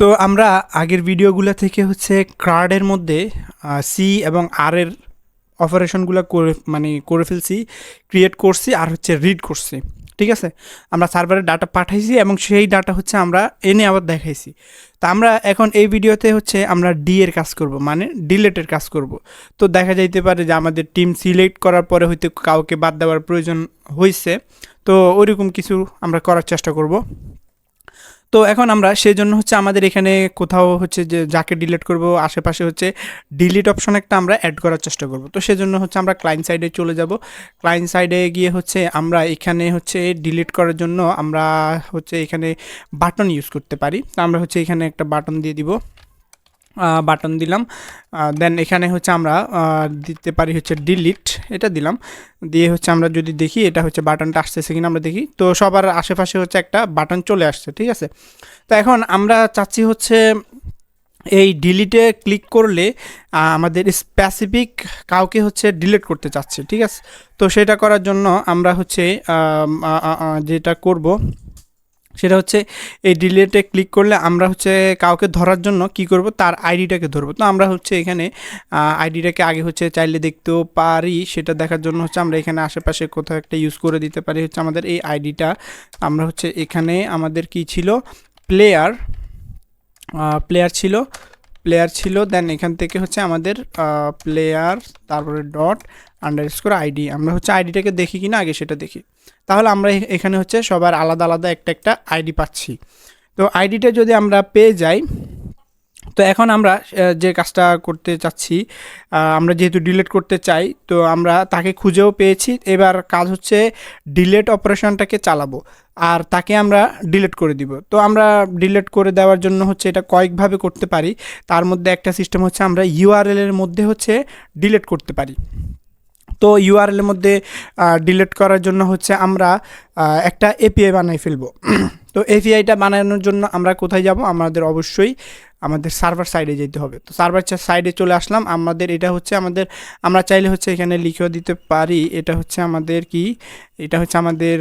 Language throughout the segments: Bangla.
তো আমরা আগের ভিডিওগুলো থেকে হচ্ছে কার্ডের মধ্যে সি এবং আর এর অপারেশনগুলো করে মানে করে ফেলছি ক্রিয়েট করছি আর হচ্ছে রিড করছি, ঠিক আছে? আমরা সার্ভারে ডাটা পাঠাইছি এবং সেই ডাটা হচ্ছে আমরা এনে আবার দেখাইছি। তা আমরা এখন এই ভিডিওতে হচ্ছে আমরা ডি এর কাজ করব মানে ডিলেটের কাজ করব। তো দেখা যাইতে পারে যে আমাদের টিম সিলেক্ট করার পরে হয়তো কাউকে বাদ দেওয়ার প্রয়োজন হয়েছে তো ওইরকম কিছু আমরা করার চেষ্টা করব। তো এখন আমরা সেই জন্য হচ্ছে আমাদের এখানে কোথাও হচ্ছে যে যাকে ডিলিট করব, আশেপাশে হচ্ছে ডিলিট অপশন একটা আমরা অ্যাড করার চেষ্টা করব। তো সেজন্য হচ্ছে আমরা ক্লায়েন্ট সাইডে চলে যাব। ক্লায়েন্ট সাইডে গিয়ে হচ্ছে আমরা এখানে হচ্ছে ডিলিট করার জন্য আমরা হচ্ছে এখানে বাটন ইউজ করতে পারি। তো আমরা হচ্ছে এখানে একটা বাটন দিয়ে দিব। বাটন দিলাম। দেন এখানে হচ্ছে আমরা দিতে পারি হচ্ছে ডিলিট এটা দিলাম। দিয়ে হচ্ছে আমরা যদি দেখি, এটা হচ্ছে বাটনটা আসতেছে কিনা আমরা দেখি। তো সবার আশেপাশে হচ্ছে একটা বাটন চলে আসছে, ঠিক আছে? তো এখন আমরা চাচ্ছি হচ্ছে এই ডিলিটে ক্লিক করলে আমাদের স্পেসিফিক কাউকে হচ্ছে ডিলিট করতে চাচ্ছি, ঠিক আছে? তো সেটা করার জন্য আমরা হচ্ছে যেটা করব সেটা হচ্ছে এই ডিলেটে ক্লিক করলে আমরা হচ্ছে কাউকে ধরার জন্য কি করব? তার আইডিটাকে ধরবো। তো আমরা হচ্ছে এখানে আইডিটাকে আগে হচ্ছে চাইলে দেখতেও পারি। সেটা দেখার জন্য হচ্ছে আমরা এখানে আশেপাশে কোথাও একটা ইউজ করে দিতে পারি হচ্ছে আমাদের এই আইডিটা আমরা হচ্ছে এখানে আমাদের কি ছিল? প্লেয়ার প্লেয়ার ছিল। প্লেয়ার ছিল দেন এখান থেকে হচ্ছে আমাদের প্লেয়ার তারপরে ডট আন্ডার স্কোর আইডি আমরা হচ্ছে আইডিটাকে দেখি কি না আগে সেটা দেখি। তাহলে আমরা এখানে হচ্ছে সবার আলাদা আলাদা একটা একটা আইডি পাচ্ছি। তো আইডিটা যদি আমরা পেয়ে যাই তো এখন আমরা যে কাজটা করতে চাচ্ছি আমরা যেহেতু ডিলেট করতে চাই, তো আমরা তাকে খুঁজেও পেয়েছি। এবার কাজ হচ্ছে ডিলেট অপারেশনটাকে চালাবো, আর তাকে আমরা ডিলেট করে দিব। তো আমরা ডিলেট করে দেওয়ার জন্য হচ্ছে এটা কয়েকভাবে করতে পারি। তার মধ্যে একটা সিস্টেম হচ্ছে আমরা ইউআরএল এর মধ্যে হচ্ছে ডিলেট করতে পারি। তো ইউআরএল এর মধ্যে ডিলেট করার জন্য হচ্ছে আমরা একটা এপিআই বানাই ফেলব। তো এপিআইটা বানানোর জন্য আমরা কোথায় যাব? আমাদের অবশ্যই আমাদের সার্ভার সাইডে যেতে হবে। তো সার্ভার সাইডে চলে আসলাম। আমাদের এটা হচ্ছে আমাদের, আমরা চাইলে হচ্ছে এখানে লিখেও দিতে পারি। এটা হচ্ছে আমাদের কি? এটা হচ্ছে আমাদের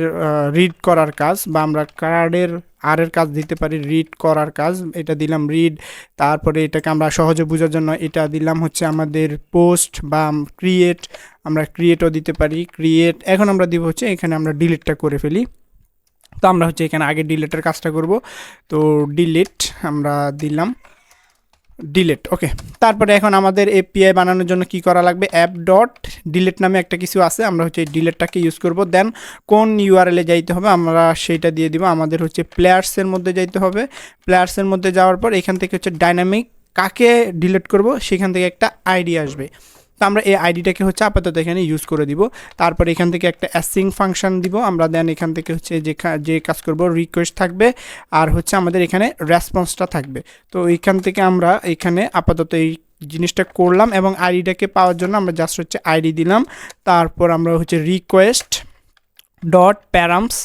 রিড করার কাজ বা আমরা কার্ডের আর এর কাজ দিতে পারি। রিড করার কাজ। এটা দিলাম রিড তারপরে এটাকে আমরা সহজে বোঝার জন্য এটা দিলাম হচ্ছে আমাদের পোস্ট বা ক্রিয়েট আমরা ক্রিয়েটও দিতে পারি। ক্রিয়েট এখন আমরা দিব হচ্ছে এখানে আমরা ডিলিটটা করে ফেলি। তো আমরা হচ্ছে এখানে আগে ডিলেটের কাজটা করব। তো ডিলেট আমরা দিলাম। ডিলেট ওকে তারপরে এখন আমাদের এপিআই বানানোর জন্য কি করা লাগবে? অ্যাপ ডট ডিলেট নামে একটা কিছু আছে, আমরা হচ্ছে ডিলেটটাকে ইউজ করব। দেন কোন ইউআরএলে যাইতে হবে আমরা সেইটা দিয়ে দিব। আমাদের হচ্ছে প্লেয়ার্সের মধ্যে যাইতে হবে। প্লেয়ার্সের মধ্যে যাওয়ার পর এখান থেকে হচ্ছে ডাইনামিক কাকে ডিলিট করব? সেখান থেকে একটা আইডি আসবে। তো আমরা এই আইডিটাকে হচ্ছে আপাতত এখানে ইউজ করে দিব। তারপর এখান থেকে একটা অ্যাসিং ফাংশন দিব। আমরা দেন এখান থেকে হচ্ছে যে যে কাজ করব রিকোয়েস্ট থাকবে আর হচ্ছে আমাদের এখানে রেসপন্সটা থাকবে। তো এইখান থেকে আমরা এখানে আপাতত এই জিনিসটা করলাম এবং আইডিটাকে পাওয়ার জন্য আমরা জাস্ট হচ্ছে আইডি দিলাম। তারপর আমরা হচ্ছে রিকোয়েস্ট ডট প্যারামস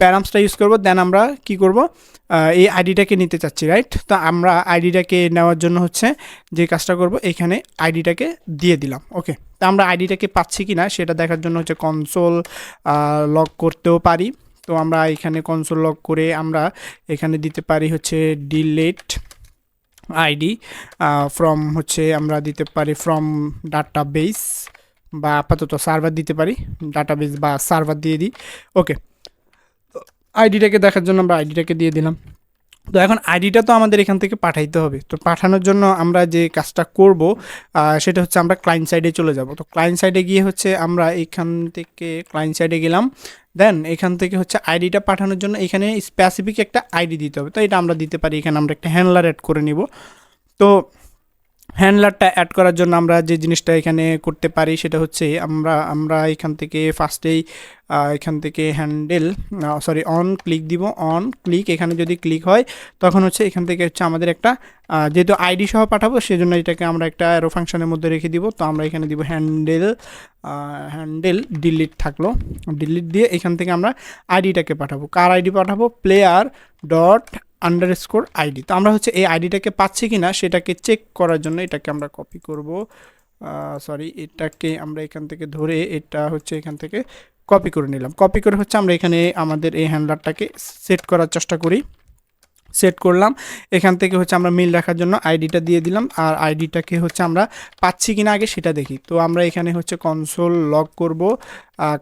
প্যারামসটা ইউজ করব দেন আমরা কি করব? এই আইডিটাকে নিতে চাচ্ছি রাইট তো আমরা আইডিটাকে নেওয়ার জন্য হচ্ছে যে কাজটা করব, এখানে আইডিটাকে দিয়ে দিলাম ওকে তো আমরা আইডিটাকে পাচ্ছি কি না সেটা দেখার জন্য হচ্ছে কনসোল লক করতেও পারি। তো আমরা এখানে কনসোল লক করে আমরা এখানে দিতে পারি হচ্ছে ডিলেট আইডি ফ্রম হচ্ছে আমরা দিতে পারি ফ্রম ডাটা বেস বা আপাতত সার্ভার দিতে পারি ডাটাবেস বা সার্ভার দিয়ে দিই ওকে আইডিটাকে দেখার জন্য আমরা আইডিটাকে দিয়ে দিলাম। তো এখন আইডিটা তো আমাদের এখান থেকে পাঠাইতে হবে। তো পাঠানোর জন্য আমরা যে কাজটা করব সেটা হচ্ছে আমরা ক্লায়েন্ট সাইডে চলে যাব। তো ক্লায়েন্ট সাইডে গিয়ে হচ্ছে আমরা এখান থেকে ক্লায়েন্ট সাইডে গেলাম। দেন এখান থেকে হচ্ছে আইডিটা পাঠানোর জন্য এখানে স্পেসিফিক একটা আইডি দিতে হবে। তো এটা আমরা দিতে পারি। এখানে আমরা একটা হ্যান্ডলার অ্যাড করে নিব। তো হ্যান্ডলারটা অ্যাড করার জন্য আমরা যে জিনিসটা এখানে করতে পারি সেটা হচ্ছে আমরা আমরা এখান থেকে ফার্স্টেই এখান থেকে হ্যান্ডেল সরি অন ক্লিক দিব। অন ক্লিক এখানে যদি ক্লিক হয়, তখন হচ্ছে এখান থেকে হচ্ছে আমাদের একটা যেহেতু আইডি সহ পাঠাবো, সেজন্য এটাকে আমরা একটা অ্যারো ফাংশনের মধ্যে রেখে দিব। তো আমরা এখানে দিব হ্যান্ডেল হ্যান্ডেল ডিলিট থাকল। ডিলিট দিয়ে এখান থেকে আমরা আইডিটাকে পাঠাবো। কার আইডি পাঠাবো? Player dot underscore ID তো আমরা হচ্ছে এই আইডিটাকে পাচ্ছি কি না সেটাকে চেক করার জন্য এটাকে আমরা কপি করব। সরি এটাকে আমরা এখান থেকে ধরে এটা হচ্ছে এখান থেকে কপি করে নিলাম। কপি করে হচ্ছে আমরা এখানে আমাদের এই হ্যান্ডলারটাকে সেট করার চেষ্টা করি। সেট করলাম। এখান থেকে হচ্ছে আমরা মিল রাখার জন্য আইডিটা দিয়ে দিলাম। আর আইডিটাকে হচ্ছে আমরা পাচ্ছি কিনা আগে সেটা দেখি। তো আমরা এখানে হচ্ছে কনসোল লক করব।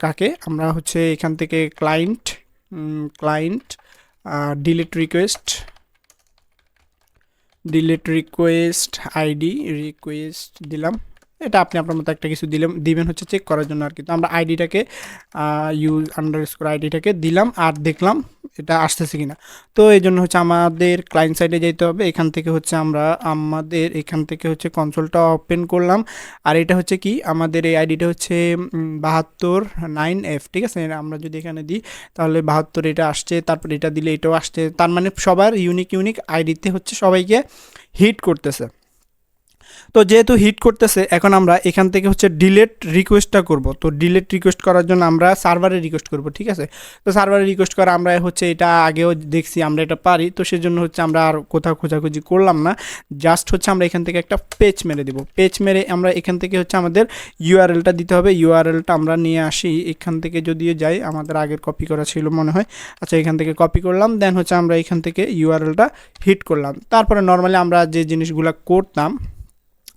কাকে? আমরা হচ্ছে এখান থেকে client client delete request delete request ID request দিলাম। এটা আপনি আপনার মতো একটা কিছু দিলাম, দিবেন হচ্ছে চেক করার জন্য আর কি। তো আমরা আইডিটাকে ইউজ আন্ডার স্কোর আইডিটাকে দিলাম আর দেখলাম এটা আসতেছে কিনা। তো এই জন্য হচ্ছে আমাদের ক্লায়েন্ট সাইডে যেতে হবে। এখান থেকে হচ্ছে আমরা আমাদের, এখান থেকে হচ্ছে কনসোলটা ওপেন করলাম। আর এটা হচ্ছে কি? আমাদের এই আইডিটা হচ্ছে বাহাত্তর নাইন এফ ঠিক আছে? আমরা যদি এখানে দিই, তাহলে বাহাত্তর এটা আসছে, তারপর এটা দিলে এটাও আসছে। তার মানে সবার ইউনিক ইউনিক আইডিতে হচ্ছে সবাইকে হিট করতেছে। তো যেহেতু হিট করতেছে, এখন আমরা এখান থেকে হচ্ছে ডিলেট রিকোয়েস্টটা করব। তো ডিলেট রিকোয়েস্ট করার জন্য আমরা সার্ভারে রিকোয়েস্ট করব, ঠিক আছে? তো সার্ভারে রিকোয়েস্ট করা আমরা হচ্ছে এটা আগেও দেখছি, আমরা এটা পারি। তো সেজন্য হচ্ছে আমরা আর কোথাও খোঁজাখুঁজি করলাম না। জাস্ট হচ্ছে আমরা এখান থেকে একটা পেজ মেরে দেবো। পেজ মেরে আমরা এখান থেকে হচ্ছে আমাদের ইউআরএলটা দিতে হবে। ইউআরএলটা আমরা নিয়ে আসি। এখান থেকে যদিও যাই, আমাদের আগের কপি করা ছিল মনে হয়। আচ্ছা এখান থেকে কপি করলাম দেন হচ্ছে আমরা এখান থেকে ইউআরএলটা হিট করলাম। তারপরে নর্মালি আমরা যে জিনিসগুলো করতাম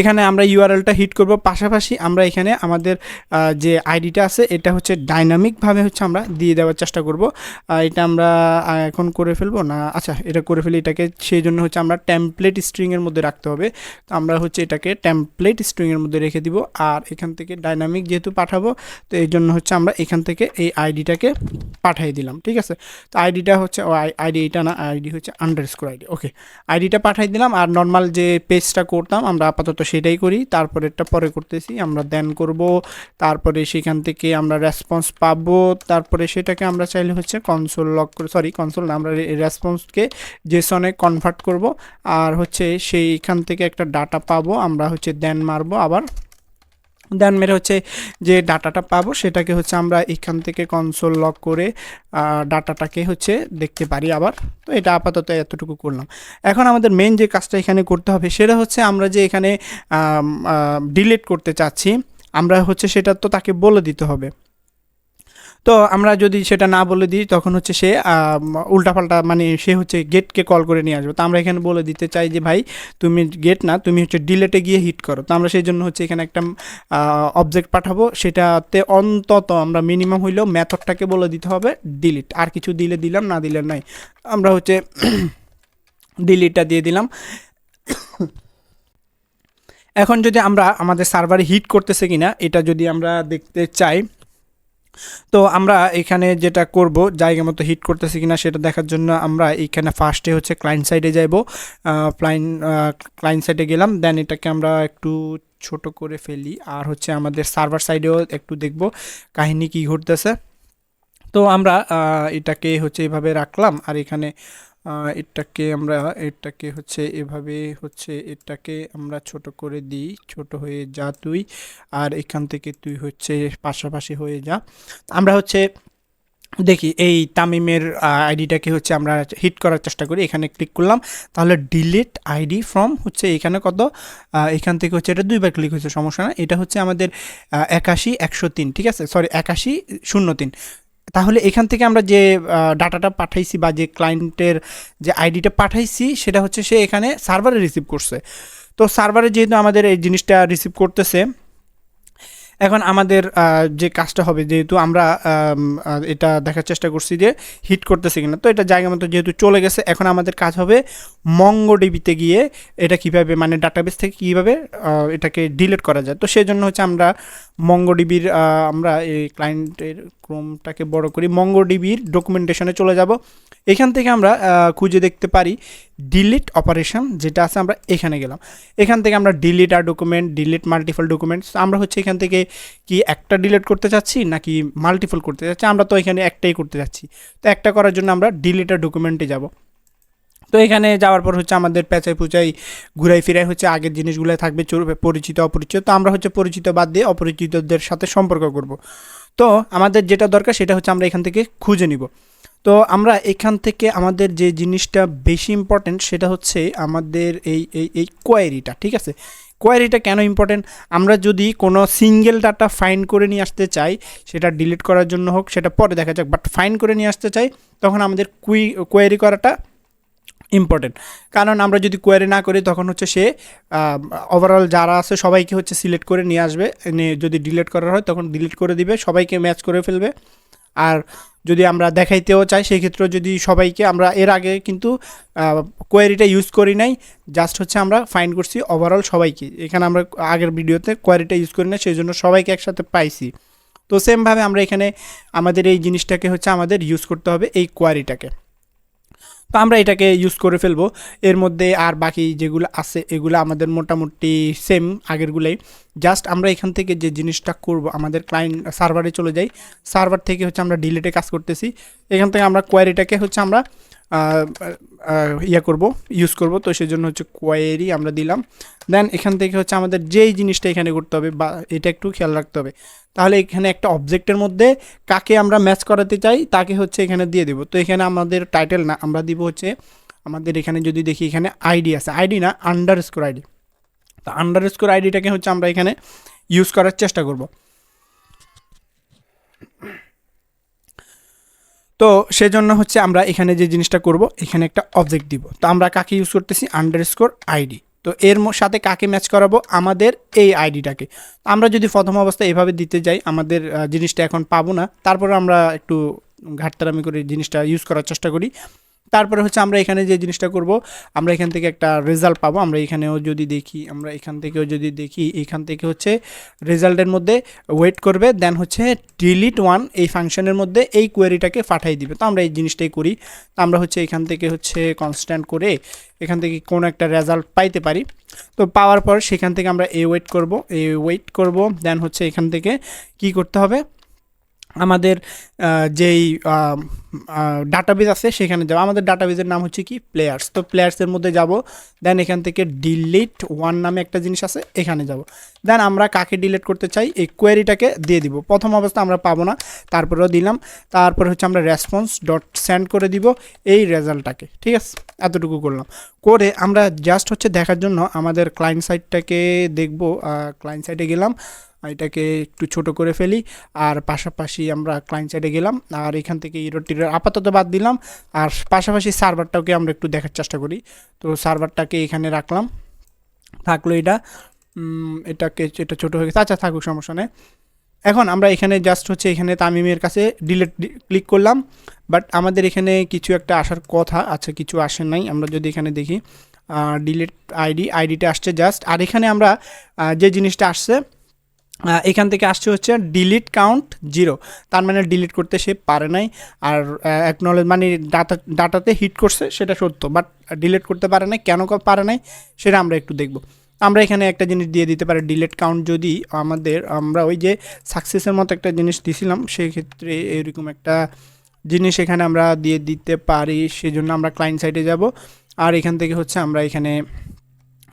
এখানে আমরা ইউআরএলটা হিট করব। পাশাপাশি আমরা এখানে আমাদের যে আইডিটা আছে, এটা হচ্ছে ডাইনামিকভাবে হচ্ছে আমরা দিয়ে দেওয়ার চেষ্টা করব। এটা আমরা এখন করে ফেলব না? আচ্ছা এটা করে ফেলি এটাকে। সেই জন্য হচ্ছে আমরা টেমপ্লেট স্ট্রিংয়ের মধ্যে রাখতে হবে। তো আমরা হচ্ছে এটাকে টেমপ্লেট স্ট্রিংয়ের মধ্যে রেখে দিব। আর এখান থেকে ডাইনামিক যেহেতু পাঠাবো, তো এই জন্য হচ্ছে আমরা এখান থেকে এই আইডিটাকে পাঠিয়ে দিলাম, ঠিক আছে? তো আইডিটা হচ্ছে আইডি এটা না আইডি হচ্ছে আন্ডার স্কোর আইডি ওকে আইডিটা পাঠিয়ে দিলাম। আর নর্মাল যে পেজটা করতাম, আমরা আপাতত সেটাই করি, তারপরেরটা পরে করতেছি, আমরা দেন করব, তারপরে সেখান থেকে আমরা রেসপন্স পাবো, তারপরে সেটাকে আমরা চাইলে হচ্ছে কনসোল লক করে সরি কনসোল না, আমরা রেসপন্সকে জেসনে কনভার্ট করব, আর হচ্ছে সেইখান থেকে একটা ডাটা পাবো, আমরা হচ্ছে দেন মারবো, আবার দেন মেরে হচ্ছে যে ডাটাটা পাবো সেটাকে হচ্ছে আমরা এখান থেকে কনসোল লক করে ডাটাটাকে হচ্ছে দেখতে পারি আবার। তো এটা আপাতত এতটুকু করলাম। এখন আমাদের মেন যে কাজটা এখানে করতে হবে সেটা হচ্ছে আমরা যে এখানে ডিলিট করতে চাচ্ছি, আমরা হচ্ছে সেটা তো তাকে বলে দিতে হবে। তো আমরা যদি সেটা না বলে দিই, তখন হচ্ছে সে উল্টাপাল্টা মানে সে হচ্ছে গেটকে কল করে নিয়ে আসবে। তো আমরা এখানে বলে দিতে চাই যে, ভাই, তুমি গেট না, তুমি হচ্ছে ডিলেটে গিয়ে হিট করো। তো আমরা সেই জন্য হচ্ছে এখানে একটা অবজেক্ট পাঠাবো। সেটাতে অন্তত আমরা মিনিমাম হইলেও মেথডটাকে বলে দিতে হবে ডিলিট আর কিছু দিলে দিলাম, না দিলে নাই। আমরা হচ্ছে ডিলিটটা দিয়ে দিলাম। এখন যদি আমরা আমাদের সার্ভারে হিট করতেছে কিনা, এটা যদি আমরা দেখতে চাই তো আমরা এখানে যেটা করব, জায়গা মতো হিট করতেছি কিনা সেটা দেখার জন্য আমরা এখানে ফার্স্টে হচ্ছে ক্লায়েন্ট সাইডে যাইব। ক্লায়েন্ট ক্লায়েন্ট সাইডে গেলাম দেন এটাকে আমরা একটু ছোট করে ফেলি। আর হচ্ছে আমাদের সার্ভার সাইডেও একটু দেখব কাহিনী কি ঘটতেছে। তো আমরা এটাকে হচ্ছে এভাবে রাখলাম, আর এখানে এটাকে আমরা, এটাকে হচ্ছে এভাবে হচ্ছে এটাকে আমরা ছোট করে দিই, ছোট হয়ে যা তুই, আর এখান থেকে তুই হচ্ছে পাশাপাশি হয়ে যা। আমরা হচ্ছে দেখি এই তামিমের আইডিটাকে হচ্ছে আমরা হিট করার চেষ্টা করি, এখানে ক্লিক করলাম। তাহলে ডিলিট আইডি ফ্রম হচ্ছে এখানে কত? এখান থেকে হচ্ছে এটা দুইবার ক্লিক হচ্ছে সমস্যা না এটা হচ্ছে আমাদের একাশি, একশো তিন, ঠিক আছে? সরি, একাশি, শূন্য তিন। তাহলে এখান থেকে আমরা যে ডাটাটা পাঠাইছি বা যে ক্লায়েন্টের যে আইডিটা পাঠাইছি, সেটা হচ্ছে সে এখানে সার্ভারে রিসিভ করছে। তো সার্ভারে যেহেতু আমাদের এই জিনিসটা রিসিভ করতেছে, এখন আমাদের যে কাজটা হবে যেহেতু আমরা এটা দেখার চেষ্টা করছি যে হিট করতেছে কিনা। তো এটা জায়গা মতো যেহেতু চলে গেছে, এখন আমাদের কাজ হবে মঙ্গো ডিবিতে গিয়ে এটা কীভাবে মানে ডাটাবেস থেকে কীভাবে এটাকে ডিলিট করা যায়। তো সেই জন্য হচ্ছে আমরা মঙ্গো ডিবির আমরা এই ক্লায়েন্টের ক্রোমটাকে বড় করি। মঙ্গোডিবির ডকুমেন্টেশনে চলে যাব। এখান থেকে আমরা খুঁজে দেখতে পারি ডিলিট অপারেশন যেটা আছে আমরা এখানে গেলাম। এখান থেকে আমরা ডিলিট আর ডকুমেন্ট ডিলিট মাল্টিপল ডকুমেন্টস আমরা হচ্ছে এখান থেকে কি একটা ডিলিট করতে চাচ্ছি, নাকি মাল্টিপল করতে চাচ্ছি? আমরা তো এখানে একটাই করতে চাচ্ছি। তো একটা করার জন্য আমরা ডিলিট আর ডকুমেন্টে যাব। তো এখানে যাওয়ার পর হচ্ছে আমাদের পেঁচাই পুচাই ঘুরাই ফিরাই হচ্ছে আগের জিনিসগুলো থাকবে পরিচিত, অপরিচিত। তো আমরা হচ্ছে পরিচিত বাদ দিয়ে অপরিচিতদের সাথে সম্পর্ক করব। তো আমাদের যেটা দরকার সেটা হচ্ছে আমরা এখান থেকে খুঁজে নিব। তো আমরা এখান থেকে আমাদের যে জিনিসটা বেশি ইম্পর্টেন্ট সেটা হচ্ছে আমাদের এই এই এই কোয়ারিটা ঠিক আছে? কোয়ারিটা কেন ইম্পর্টেন্ট আমরা যদি কোনো সিঙ্গেল ডাটা ফাইন করে নিয়ে আসতে চাই, সেটা ডিলিট করার জন্য হোক, সেটা পরে দেখা যাক বাট ফাইন করে নিয়ে আসতে চাই, তখন আমাদের কুই কোয়ারি করাটা ইম্পর্টেন্ট কারণ আমরা যদি কোয়ারি না করি, তখন হচ্ছে সে ওভারঅল যারা আছে সবাইকে হচ্ছে সিলেক্ট করে নিয়ে আসবে। যদি ডিলিট করার হয়, তখন ডিলিট করে দিবে, সবাইকে ম্যাচ করে ফেলবে। আর যদি আমরা দেখাইতেও চাই সেই ক্ষেত্রে যদি সবাইকে, আমরা এর আগে কিন্তু কোয়ারিটা ইউজ করি নাই জাস্ট হচ্ছে আমরা ফাইন করছি ওভারঅল সবাইকে। এখানে আমরা আগের ভিডিওতে কোয়ারিটা ইউজ করি না সেই জন্য সবাইকে একসাথে পাইছি। তো সেমভাবে আমরা এখানে আমাদের এই জিনিসটাকে হচ্ছে আমাদের ইউজ করতে হবে, এই কোয়ারিটাকে তো আমরা এটাকে ইউজ করে ফেলব। এর মধ্যে আর বাকি যেগুলো আছে, এগুলো আমাদের মোটামুটি সেম আগেরগুলোই। জাস্ট আমরা এখান থেকে যে জিনিসটা করব, আমাদের ক্লায়েন্ট সার্ভারে চলে যাই। সার্ভার থেকে হচ্ছে আমরা ডিলেটে কাজ করতেছি। এখান থেকে আমরা কোয়ারিটাকে হচ্ছে আমরা ইয়া করব ইউজ করব, তো সেই জন্য হচ্ছে কোয়ারি আমরা দিলাম। দেন এখান থেকে হচ্ছে আমাদের যেই জিনিসটা এখানে করতে হবে, বা এটা একটু খেয়াল রাখতে হবে। তাহলে এখানে একটা অবজেক্টের মধ্যে কাকে আমরা ম্যাচ করাতে চাই, তাকে হচ্ছে এখানে দিয়ে দেবো। তো এখানে আমাদের টাইটেল না, আমরা দিব হচ্ছে আমাদের এখানে যদি দেখি এখানে আইডি আছে। আইডি না আন্ডার স্কোর আইডি তো আন্ডার স্কোর আইডিটাকে হচ্ছে আমরা এখানে ইউজ করার চেষ্টা করব। তো সেজন্য হচ্ছে আমরা এখানে যে জিনিসটা করব, এখানে একটা অবজেক্ট দিব। তো আমরা কাকে ইউজ করতেছি? আন্ডার স্কোর আইডি তো এর সাথে কাকে ম্যাচ করাবো? আমাদের এই আইডিটাকে আমরা যদি প্রথম অবস্থায় এভাবে দিতে যাই, আমাদের জিনিসটা এখন পাবো না। তারপর আমরা একটু ঘাটতারামি করে জিনিসটা ইউজ করার চেষ্টা করি। তারপরে হচ্ছে আমরা এখানে যে জিনিসটা করব, আমরা এখান থেকে একটা রেজাল্ট পাবো। আমরা এখানেও যদি দেখি, আমরা এখান থেকেও যদি দেখি, এখান থেকে হচ্ছে রেজাল্টের মধ্যে ওয়েট করবে দেন হচ্ছে ডিলিট ওয়ান এই ফাংশনের মধ্যে এই কোয়েরিটাকে পাঠাই দিবে। তো আমরা এই জিনিসটাই করি। তো আমরা হচ্ছে এখান থেকে হচ্ছে কনস্ট্যান্ট করে এখান থেকে কোনো একটা রেজাল্ট পাইতে পারি। তো পাওয়ার পর সেখান থেকে আমরা এ ওয়েট করব এ ওয়েট করব দেন হচ্ছে এখান থেকে কি করতে হবে? আমাদের যেই ডাটাবেজ আছে সেখানে যাব। আমাদের ডাটাবেজের নাম হচ্ছে কি? প্লেয়ার্স তো প্লেয়ার্সের মধ্যে যাব। দেন এখান থেকে ডিলিট ওয়ান নামে একটা জিনিস আছে, এখানে যাব। দেন আমরা কাকে ডিলিট করতে চাই? এই কোয়েরিটাকে দিয়ে দিব। প্রথম অবস্থা আমরা পাবো না। তারপরেও দিলাম। তারপরে হচ্ছে আমরা রেসপন্স ডট সেন্ড করে দিব এই রেজাল্টটাকে ঠিক আছে? এতটুকু করলাম। করে আমরা জাস্ট হচ্ছে দেখার জন্য আমাদের ক্লায়েন্ট সাইটটাকে দেখব। ক্লায়েন্ট সাইটে গেলাম। এটাকে একটু ছোট করে ফেলি। আর পাশাপাশি আমরা ক্লায়েন্ট সাইডে গেলাম। আর এখান থেকে ইরো টিরো আপাতত বাদ দিলাম। আর পাশাপাশি সার্ভারটাকে আমরা একটু দেখার চেষ্টা করি। তো সার্ভারটাকে এখানে রাখলাম। থাকল এটা। এটাকে এটা ছোট হয়ে গেছে। আচ্ছা থাকুক, সমস্যা নেই। এখন আমরা এখানে জাস্ট হচ্ছে এখানে তামিমের কাছে ডিলেট ক্লিক করলাম। বাট আমাদের এখানে কিছু একটা আসার কথা আচ্ছা কিছু আসে নাই। আমরা যদি এখানে দেখি ডিলেট আইডি আইডিটা আসছে জাস্ট আর এখানে আমরা যে জিনিসটা আসছে এখান থেকে আসছে হচ্ছে ডিলিট কাউন্ট জিরো তার মানে ডিলিট করতে সে পারে নাই আর অ্যাকনলেজ মানে ডাটা ডাটাতে হিট করছে সেটা সত্য বাট ডিলিট করতে পারে নাই। কেন পারে নাই সেটা আমরা একটু দেখব। আমরা এখানে একটা জিনিস দিয়ে দিতে পারি ডিলিট কাউন্ট যদি আমাদের, আমরা ওই যে সাকসেসের মতো একটা জিনিস দিছিলাম সেই ক্ষেত্রে এরকম একটা জিনিস এখানে আমরা দিয়ে দিতে পারি, সেজন্য আমরা ক্লায়েন্ট সাইডে যাব। আর এখান থেকে হচ্ছে আমরা এখানে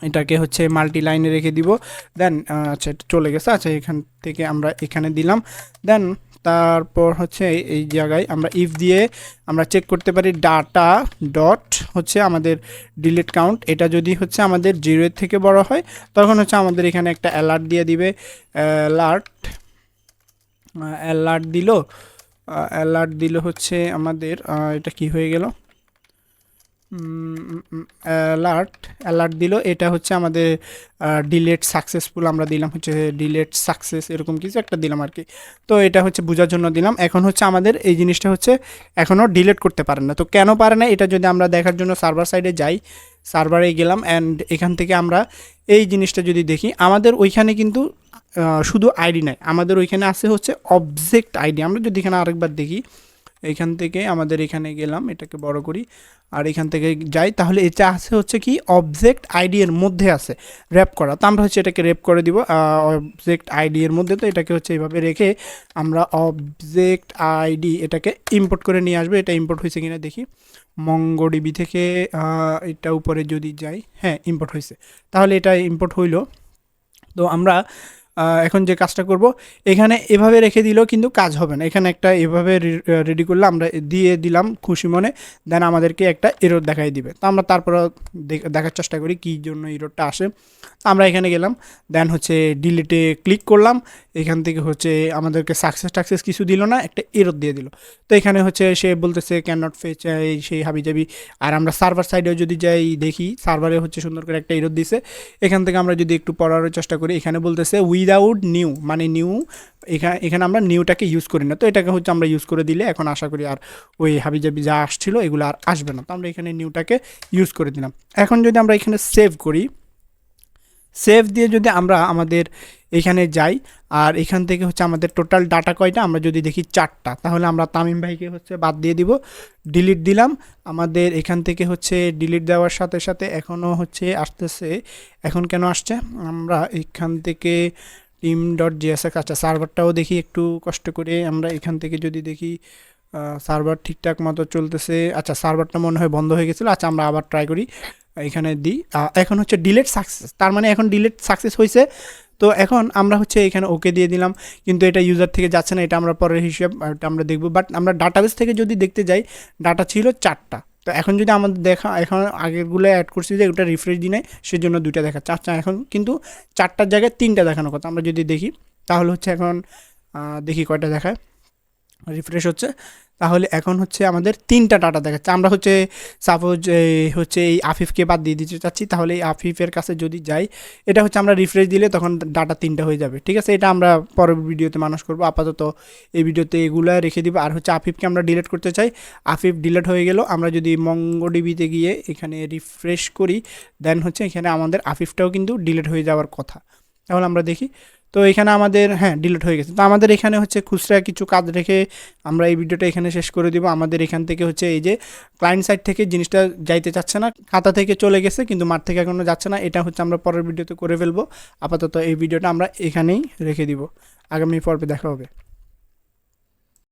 এটাকে হচ্ছে মাল্টি লাইনে রেখে দিব। দেন আচ্ছা চলে গেছে। আচ্ছা এখান থেকে আমরা এখানে দিলাম। দেন তারপর হচ্ছে এই- জায়গায় আমরা ইফ দিয়ে আমরা চেক করতে পারি ডাটা ডট হচ্ছে আমাদের ডিলিট কাউন্ট এটা যদি হচ্ছে আমাদের জিরোর থেকে বড় হয়, তখন হচ্ছে আমাদের এখানে একটা অ্যালার্ট দিয়ে দিবে। অ্যালার্ট অ্যালার্ট দিল। অ্যালার্ট দিল হচ্ছে আমাদের এটা কি হয়ে গেল? অ্যালার্ট অ্যালার্ট দিল। এটা হচ্ছে আমাদের ডিলেট সাকসেসফুল আমরা দিলাম। হচ্ছে ডিলেট সাকসেস এরকম কিছু একটা দিলাম আর কি। তো এটা হচ্ছে বোঝার জন্য দিলাম। এখন হচ্ছে আমাদের এই জিনিসটা হচ্ছে এখনও ডিলেট করতে পারে না। তো কেন পারে না? এটা যদি আমরা দেখার জন্য সার্ভার সাইডে যাই সার্ভারে গেলাম অ্যান্ড এখান থেকে আমরা এই জিনিসটা যদি দেখি, আমাদের ওইখানে কিন্তু শুধু আইডি নাই। আমাদের ওইখানে আছে হচ্ছে অবজেক্ট আইডি আমরা যদি এখানে আরেকবার দেখি এখান থেকে আমাদের এখানে গেলাম, এটাকে বড় করি। আর এখান থেকে যাই, তাহলে এটা আছে হচ্ছে কি অবজেক্ট আইডি এর মধ্যে আছে র্যাপ করা। তো আমরা হচ্ছে এটাকে র্যাপ করে দিব অবজেক্ট আইডি এর মধ্যে। তো এটাকে হচ্ছে এইভাবে রেখে আমরা অবজেক্ট আইডি এটাকে ইম্পোর্ট করে নিয়ে আসব। এটা ইম্পোর্ট হয়েছে কিনা দেখি। মঙ্গোডিবি থেকে এটা উপরে যদি যাই হ্যাঁ ইম্পোর্ট হয়েছে। তাহলে এটা ইম্পোর্ট হইল। তো আমরা এখন যে কাজটা করব, এখানে এভাবে রেখে দিলেও কিন্তু কাজ হবে না। এখানে একটা এভাবে রেডি করলে আমরা দিয়ে দিলাম খুশি মনে দেন আমাদেরকে একটা এরোড দেখাই দিবে। তো আমরা তারপর দেখার চেষ্টা করি কী জন্য এররটা আসে। আমরা এখানে গেলাম দেন হচ্ছে ডিলিটে ক্লিক করলাম, এখান থেকে হচ্ছে আমাদেরকে সাকসেস টাকসেস কিছু দিল না, একটা এরর দিয়ে দিল। তো এখানে হচ্ছে সে বলতেছে ক্যান নট ফেচ এই সেই হাবি যাবি আর আমরা সার্ভার সাইডেও যদি যাই দেখি সার্ভারে হচ্ছে সুন্দর করে একটা এরর দিছে। এখান থেকে আমরা যদি একটু পড়ার চেষ্টা করি, এখানে বলতেছে উইদাউট নিউ মানে নিউ এখানে এখানে আমরা নিউটাকে ইউজ করি না। তো এটাকে হচ্ছে আমরা ইউজ করে দিলে এখন আশা করি আর ওই হাবি জাবি যা আসছিল এগুলো আর আসবে না। তো আমরা এখানে নিউটাকে ইউজ করে দিলাম। এখন যদি আমরা এখানে সেভ করি সেভ দিয়ে যদি আমরা আমাদের এখানে যাই, আর এখান থেকে হচ্ছে আমাদের টোটাল ডাটা কয়টা? আমরা যদি দেখি চারটা, তাহলে আমরা তামিম ভাইকে হচ্ছে বাদ দিয়ে দিব। ডিলিট দিলাম। আমাদের এখান থেকে হচ্ছে ডিলিট দেওয়ার সাথে সাথে এখনও হচ্ছে আসতেছে, এখন কেন আসছে? আমরা এখান থেকে টিম ডট জিএসএক্স আচ্ছা সার্ভারটাও দেখি, একটু কষ্ট করে। আমরা এখান থেকে যদি দেখি সার্ভার ঠিকঠাক মতো চলতেছে আচ্ছা সার্ভারটা মনে হয় বন্ধ হয়ে গেছিল আচ্ছা আমরা আবার ট্রাই করি। এখানে দিই এখন হচ্ছে ডিলেট সাকসেস তার মানে এখন ডিলেট সাকসেস হয়েছে তো এখন আমরা হচ্ছে এখানে ওকে দিয়ে দিলাম। কিন্তু এটা ইউজার থেকে যাচ্ছে না, এটা আমরা পরের হিসেব আমরা দেখব। বাট আমরা ডাটাবেস থেকে যদি দেখতে যাই ডাটা ছিল চারটা। তো এখন যদি আমাদের দেখা, এখন আগেরগুলো অ্যাড করছি যে, ওটা রিফ্রেশ দিনে সেজন্য দুইটা দেখাচ্ছে। আচ্ছা এখন কিন্তু চারটার জায়গায় তিনটা দেখানোর কথা। আমরা যদি দেখি, তাহলে হচ্ছে এখন দেখি কয়টা দেখায়। রিফ্রেশ হচ্ছে। তাহলে এখন হচ্ছে আমাদের তিনটা ডাটা দেখাচ্ছে। আমরা হচ্ছে সাপোজ হচ্ছে এই আফিফকে বাদ দিয়ে দিতে চাচ্ছি, তাহলে এই আফিফের কাছে যদি যাই, এটা হচ্ছে আমরা রিফ্রেশ দিলে তখন ডাটা তিনটা হয়ে যাবে, ঠিক আছে? এটা আমরা পরের ভিডিওতে মানুষ করব। আপাতত এই ভিডিওতে এগুলো রেখে দিব। আর হচ্ছে আফিফকে আমরা ডিলিট করতে চাই। আফিফ ডিলিট হয়ে গেল। আমরা যদি মঙ্গোডিবিতে গিয়ে এখানে রিফ্রেশ করি দেন হচ্ছে এখানে আমাদের আফিফটাও কিন্তু ডিলিট হয়ে যাওয়ার কথা। তাহলে আমরা দেখি তো এখানে আমাদের হ্যাঁ ডিলিট হয়ে গেছে। তো আমাদের এখানে হচ্ছে খুচরা কিছু কাজ রেখে আমরা এই ভিডিওটা এখানে শেষ করে দিব। আমাদের এখান থেকে হচ্ছে এই যে ক্লায়েন্ট সাইড থেকে জিনিসটা যাইতে চাচ্ছে না, খাতা থেকে চলে গেছে কিন্তু মাঠ থেকে এখনও যাচ্ছে না, এটা হচ্ছে আমরা পরের ভিডিওতে করে ফেলব। আপাতত এই ভিডিওটা আমরা এখানেই রেখে দিব। আগামী পর্বে দেখা হবে।